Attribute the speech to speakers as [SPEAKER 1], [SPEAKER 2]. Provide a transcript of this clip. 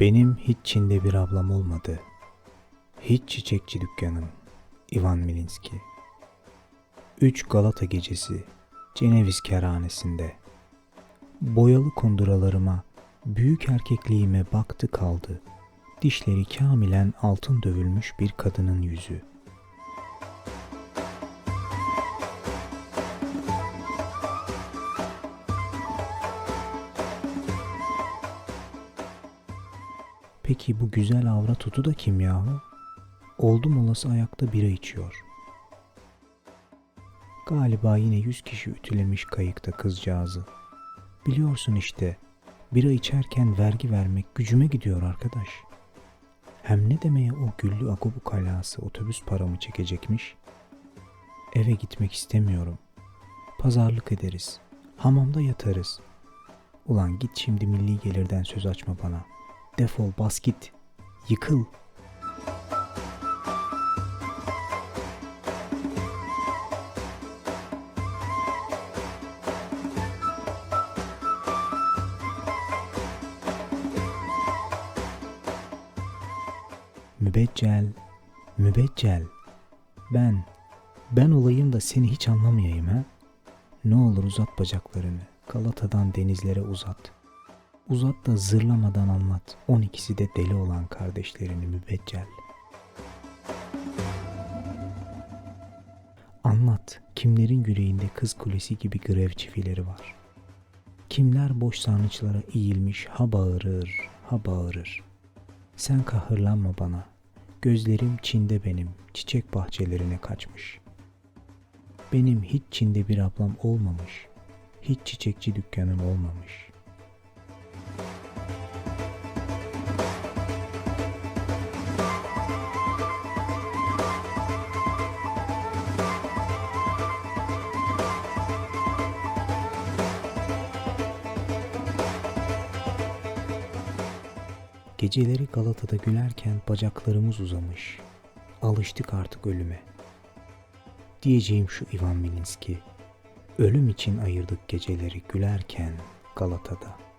[SPEAKER 1] Benim hiç Çin'de bir ablam olmadı. Hiç çiçekçi dükkanım. Ivan Milinski. Üç Galata gecesi. Ceneviz kerhanesinde. Boyalı kunduralarıma, büyük erkekliğime baktı kaldı. Dişleri kamilen altın dövülmüş bir kadının yüzü. Peki bu güzel avra tutu da kim yahu? Oldum olası ayakta bira içiyor. Galiba yine yüz kişi ütülemiş kayıkta kızcağızı. Biliyorsun işte, bira içerken vergi vermek gücüme gidiyor arkadaş. Hem ne demeye o güllü akubu kalası otobüs paramı çekecekmiş? Eve gitmek istemiyorum. Pazarlık ederiz. Hamamda yatarız. Ulan git şimdi milli gelirden söz açma bana. Defol bas git. Yıkıl. Mübeccel, mübeccel. Ben, ben olayım da seni hiç anlamayayım ha? Ne olur uzat bacaklarını, Galata'dan denizlere uzat. Uzat da zırlamadan anlat, 12'si de deli olan kardeşlerini mübeccel. Anlat, kimlerin yüreğinde kız kulesi gibi grev çivileri var. Kimler boş sarnıçlara eğilmiş ha bağırır, ha bağırır. Sen kahırlanma bana. Gözlerim Çin'de benim, çiçek bahçelerine kaçmış. Benim hiç Çin'de bir ablam olmamış. Hiç çiçekçi dükkanım olmamış. Geceleri Galata'da gülerken bacaklarımız uzamış. Alıştık artık ölüme. Diyeceğim şu Ivan Milinski. Ölüm için ayırdık geceleri gülerken Galata'da.